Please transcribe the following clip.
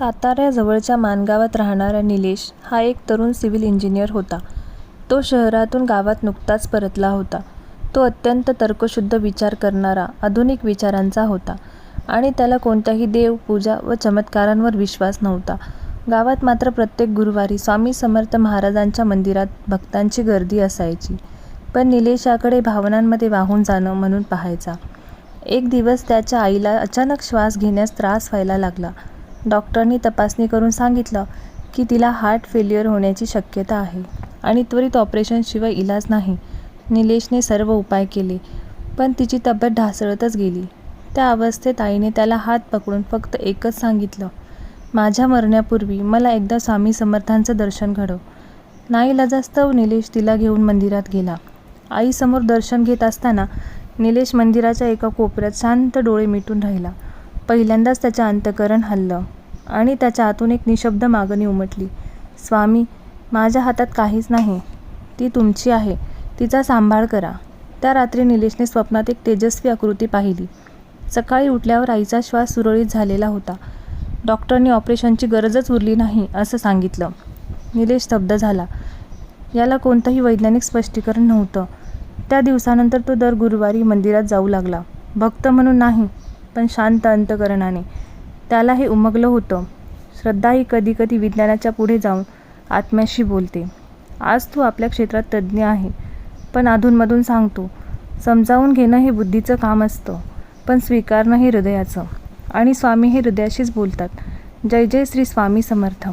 साताऱ्याजवळच्या माणगावात राहणारा निलेश हा एक तरुण सिव्हिल इंजिनियर होता. तो शहरातून गावात नुकताच परतला होता. तो अत्यंत तर्कशुद्ध विचार करणारा, आधुनिक विचारांचा होता आणि त्याला कोणत्याही देव, पूजा व चमत्कारांवर विश्वास नव्हता. गावात मात्र प्रत्येक गुरुवारी स्वामी समर्थ महाराजांच्या मंदिरात भक्तांची गर्दी असायची. पण निलेशाकडे भावनांमध्ये वाहून जाणं म्हणून पाहायचा. एक दिवस त्याच्या आईला अचानक श्वास घेण्यास त्रास व्हायला लागला. डॉक्टरांनी तपासणी करून सांगितलं की तिला हार्ट फेल्युअर होण्याची शक्यता आहे आणि त्वरित ऑपरेशनशिवाय इलाज नाही. निलेशने सर्व उपाय केले, पण तिची तब्येत ढासळतच गेली. त्या अवस्थेत आईने त्याला हात पकडून फक्त एकच सांगितलं, माझ्या मरण्यापूर्वी मला एकदा स्वामी समर्थांचं दर्शन घडव. नाईलाजास्तव निलेश तिला घेऊन मंदिरात गेला. आईसमोर दर्शन घेत असताना निलेश मंदिराच्या एका कोपऱ्यात शांत डोळे मिटून राहिला. पहिल्यांदाच त्याचं अंतःकरण हललं आणि त्याच्या आतून एक निशब्द मागणी उमटली, स्वामी, माझ्या हातात काहीच नाही. ती तुमची आहे, तिचा सांभाळ करा. त्या रात्री निलेशने स्वप्नात एक तेजस्वी आकृती पाहिली. सकाळी उठल्यावर आईचा श्वास सुरळीत झालेला होता. डॉक्टरने ऑपरेशनची गरजच उरली नाही असं सांगितलं. निलेश स्तब्ध झाला. याला कोणतंही वैज्ञानिक स्पष्टीकरण नव्हतं. त्या दिवसानंतर तो दर गुरुवारी मंदिरात जाऊ लागला. भक्त म्हणून नाही, पण शांत अंतकरणाने त्याला हे उमगलं होतं, श्रद्धा ही कधीकधी विज्ञानाच्या पुढे जाऊन आत्म्याशी बोलते. आज तू आपल्या क्षेत्रात तज्ज्ञ आहे, पण अधूनमधून सांगतो, समजावून घेणं हे बुद्धीचं काम असतं, पण स्वीकारणं हे हृदयाचं. आणि स्वामी हे हृदयाशीच बोलतात. जय जय श्री स्वामी समर्थ